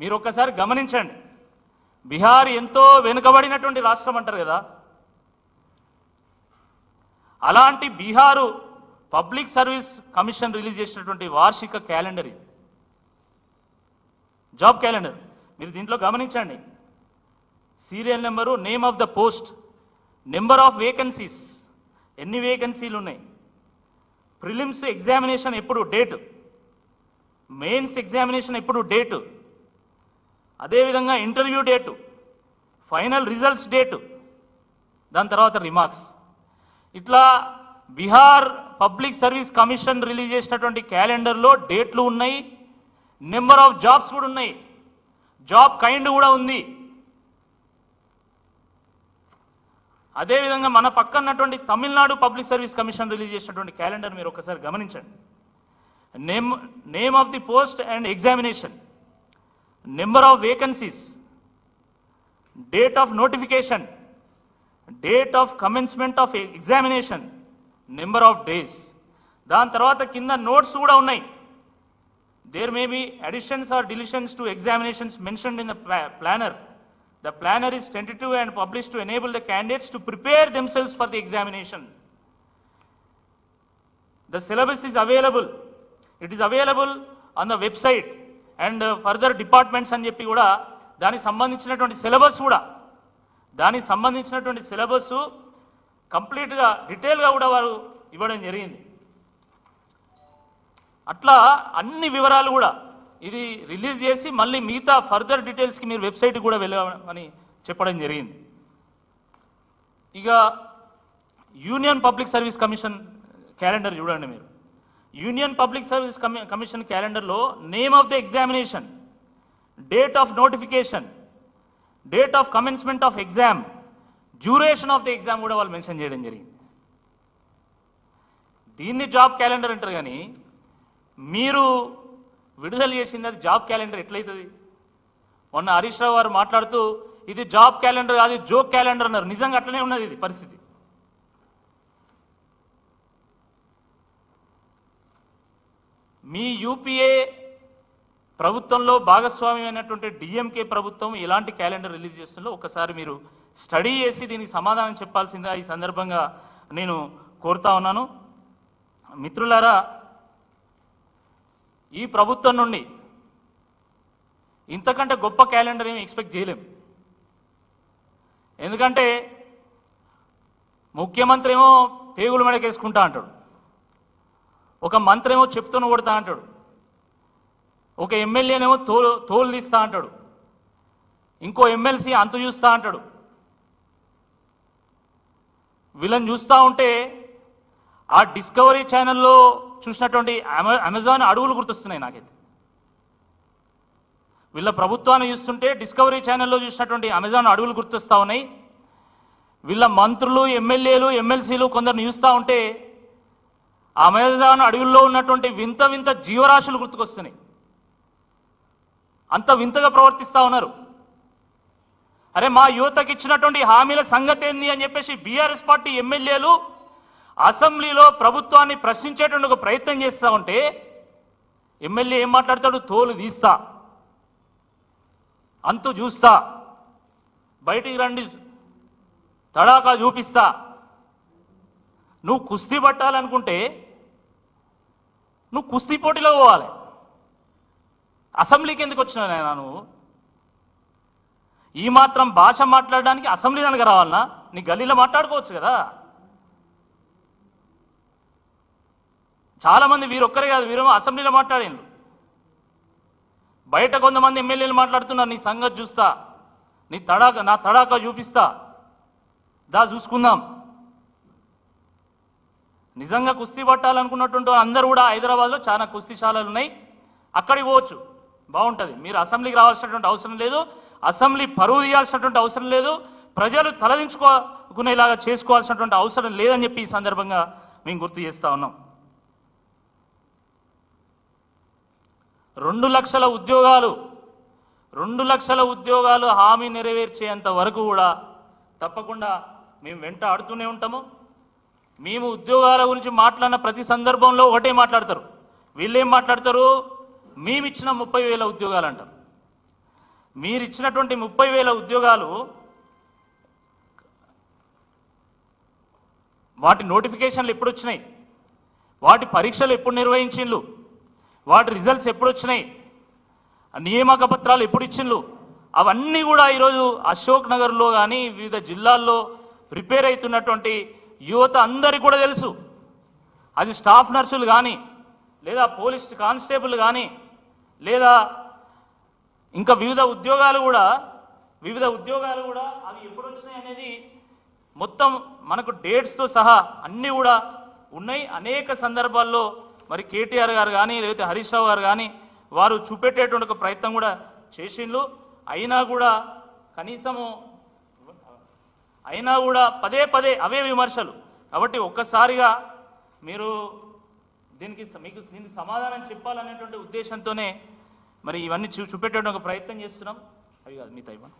మీరు ఒక్కసారి గమనించండి. బీహార్ ఎంతో వెనుకబడినటువంటి రాష్ట్రం అంటారు కదా. అలాంటి Bihar public service commission release చేసినటువంటి వార్షిక క్యాలెండర్ ఇది. Job calendar. మీరు దీంట్లో గమనించండి. Serial number name of the post number of vacancies. ఎన్ని వేకెన్సీలు ఉన్నాయి? ప్రిలిమ్స్ ఎగ్జామినేషన్ ఎప్పుడు? డేట్. మెయిన్స్ ఎగ్జామినేషన్ ఎప్పుడు? డేటు. అదేవిధంగా interview date final results date దాని తర్వాత రిమార్క్స్. ఇట్లా Bihar public service commission release చేసినటువంటి క్యాలెండర్లో డేట్లు ఉన్నాయి నెంబర్ ఆఫ్ జాబ్స్ కూడా ఉన్నాయి జాబ్ కైండ్ కూడా ఉంది. అదేవిధంగా మన పక్కన్నటువంటి Tamil Nadu public service commission release చేసినటువంటి క్యాలెండర్ మీరు ఒకసారి గమనించండి. Name name of the post and examination. Number of vacancies date of notification date of commencement of examination number of days దాని తర్వాత కింద నోట్స్ కూడా ఉన్నాయి there may be additions or deletions to examinations mentioned in the planner the planner is tentative and published to enable the candidates to prepare themselves for the examination. The syllabus is available. It is available on the website And further departments అని చెప్పి కూడా దానికి సంబంధించినటువంటి syllabus కూడా దానికి సంబంధించినటువంటి syllabus కంప్లీట్గా డీటెయిల్గా కూడా వారు ఇవ్వడం జరిగింది. అట్లా అన్ని వివరాలు కూడా ఇది రిలీజ్ చేసి మళ్ళీ మిగతా ఫర్దర్ డీటెయిల్స్కి మీరు వెబ్సైట్ కూడా వెళ్ళమని చెప్పడం జరిగింది. ఇక union public service commission calendar చూడండి మీరు. యూనియన్ పబ్లిక్ సర్వీస్ కమి కమిషన్ క్యాలెండర్లో name of the examination date of notification date of commencement of exam duration of the exam కూడా వాళ్ళు మెన్షన్ చేయడం జరిగింది. దీన్ని జాబ్ క్యాలెండర్ అంటారు కానీ మీరు విడుదల చేసింది అది జాబ్ క్యాలెండర్ ఎట్లయితుంది? మొన్న హరీష్ రావు గారు మాట్లాడుతూ ఇది జాబ్ క్యాలెండర్ కాదు జోక్ క్యాలెండర్ అన్నారు. నిజంగా అట్లనే ఉన్నది ఇది పరిస్థితి. మీ యూపీఏ ప్రభుత్వంలో భాగస్వామ్యం అయినటువంటి డిఎంకే ప్రభుత్వం ఎలాంటి క్యాలెండర్ రిలీజ్ చేస్తుందో ఒకసారి మీరు స్టడీ చేసి దీనికి సమాధానం చెప్పాల్సిందిగా ఈ సందర్భంగా నేను కోరుతా ఉన్నాను. మిత్రులారా ఈ ప్రభుత్వం నుండి ఇంతకంటే గొప్ప క్యాలెండర్ ఏమి ఎక్స్పెక్ట్ చేయలేం. ఎందుకంటే ముఖ్యమంత్రి ఏమో పేగులు మెడకేసుకుంటా అంటాడు. ఒక మంత్రి ఏమో చెప్తూనే కొడతా అంటాడు. ఒక ఎమ్మెల్యేనేమో తోలు తోలు తీస్తా అంటాడు. ఇంకో ఎమ్మెల్సీ అంతు చూస్తా అంటాడు. వీళ్ళని చూస్తూ ఉంటే ఆ డిస్కవరీ ఛానల్లో చూసినటువంటి అమె అమెజాన్ అడవులు గుర్తొస్తున్నాయి నాకైతే. వీళ్ళ ప్రభుత్వాన్ని చూస్తుంటే డిస్కవరీ ఛానల్లో చూసినటువంటి అమెజాన్ అడవులు గుర్తొస్తూ ఉన్నాయి. వీళ్ళ మంత్రులు ఎమ్మెల్యేలు ఎమ్మెల్సీలు కొందరిని చూస్తూ ఉంటే అమెజాన్ అడవుల్లో ఉన్నటువంటి వింత వింత జీవరాశులు గుర్తుకొస్తున్నాయి. అంత వింతగా ప్రవర్తిస్తూ ఉన్నారు. అరే మా యువతకి ఇచ్చినటువంటి హామీల సంగతి ఏంది అని చెప్పేసి బీఆర్ఎస్ పార్టీ ఎమ్మెల్యేలు అసెంబ్లీలో ప్రభుత్వాన్ని ప్రశ్నించేటువంటి ఒక ప్రయత్నం చేస్తూ ఉంటే ఎమ్మెల్యే ఏం మాట్లాడతాడు? తోలు తీస్తా. అంతు చూస్తా. బయటికి రండి. తడాకా చూపిస్తా. నువ్వు కుస్తీ పట్టాలనుకుంటే నువ్వు కుస్తీ పోటీలో పోవాలి. అసెంబ్లీకి ఎందుకు వచ్చినావు నాయనా నువ్వు? ఈ మాత్రం భాష మాట్లాడడానికి అసెంబ్లీ దానికి రావాలనా? నీ గల్లీలో మాట్లాడుకోవచ్చు కదా. చాలామంది వీరొక్కరే కాదు వీరు అసెంబ్లీలో మాట్లాడిండ్రు బయట కొంతమంది ఎమ్మెల్యేలు మాట్లాడుతున్నారు నీ సంగతి చూస్తా నీ తడాక నా తడాక చూపిస్తా. దా చూసుకుందాం. నిజంగా కుస్తీ పట్టాలనుకున్నటువంటి అందరూ కూడా హైదరాబాద్లో చాలా కుస్తీశాలలు ఉన్నాయి. అక్కడికి పోవచ్చు. బాగుంటుంది. మీరు అసెంబ్లీకి రావాల్సినటువంటి అవసరం లేదు. అసెంబ్లీ పరువు తీయాల్సినటువంటి అవసరం లేదు. ప్రజలు తలదించుకునేలాగా చేసుకోవాల్సినటువంటి అవసరం లేదని చెప్పి ఈ సందర్భంగా మేము గుర్తు చేస్తా ఉన్నాం. రెండు లక్షల ఉద్యోగాలు రెండు లక్షల ఉద్యోగాలు హామీ నెరవేర్చేంత వరకు కూడా తప్పకుండా మేము వెంట ఆడుతూనే ఉంటాము. మేము ఉద్యోగాల గురించి మాట్లాడిన ప్రతి సందర్భంలో ఒకటే మాట్లాడతారు. వీళ్ళేం మాట్లాడతారు? మేమిచ్చిన ముప్పై వేల ఉద్యోగాలు అంటారు మీరు ఇచ్చినటువంటి ముప్పై వేల ఉద్యోగాలు వాటి నోటిఫికేషన్లు ఎప్పుడు వచ్చినాయి వాటి పరీక్షలు ఎప్పుడు నిర్వహించిండ్లు? వాటి రిజల్ట్స్ ఎప్పుడు వచ్చినాయి నియామక పత్రాలు ఎప్పుడు ఇచ్చిండ్లు అవన్నీ కూడా ఈరోజు అశోక్ నగర్లో కానీ వివిధ జిల్లాల్లో ప్రిపేర్ అవుతున్నటువంటి యువత అందరికీ కూడా తెలుసు. అది స్టాఫ్ నర్సులు కానీ లేదా పోలీస్ కానిస్టేబుల్ కానీ లేదా ఇంకా వివిధ ఉద్యోగాలు కూడా వివిధ ఉద్యోగాలు కూడా అవి ఎప్పుడు వచ్చినాయి అనేది మొత్తం మనకు డేట్స్తో సహా అన్నీ కూడా ఉన్నాయి. అనేక సందర్భాల్లో మరి కేటీఆర్ గారు కానీ లేకపోతే హరీష్ రావు గారు కానీ వారు చూపెట్టేటువంటి ఒక ప్రయత్నం కూడా చేసిండ్రు. అయినా కూడా కనీసము అయినా కూడా పదే పదే అవే విమర్శలు. కాబట్టి ఒక్కసారిగా మీరు దీనికి మీకు దీనికి సమాధానం చెప్పాలనేటువంటి ఉద్దేశంతోనే మరి ఇవన్నీ చూ చూపెట్టేటువంటి ఒక ప్రయత్నం చేస్తున్నాం. అవి కాదు మీ తైవాన్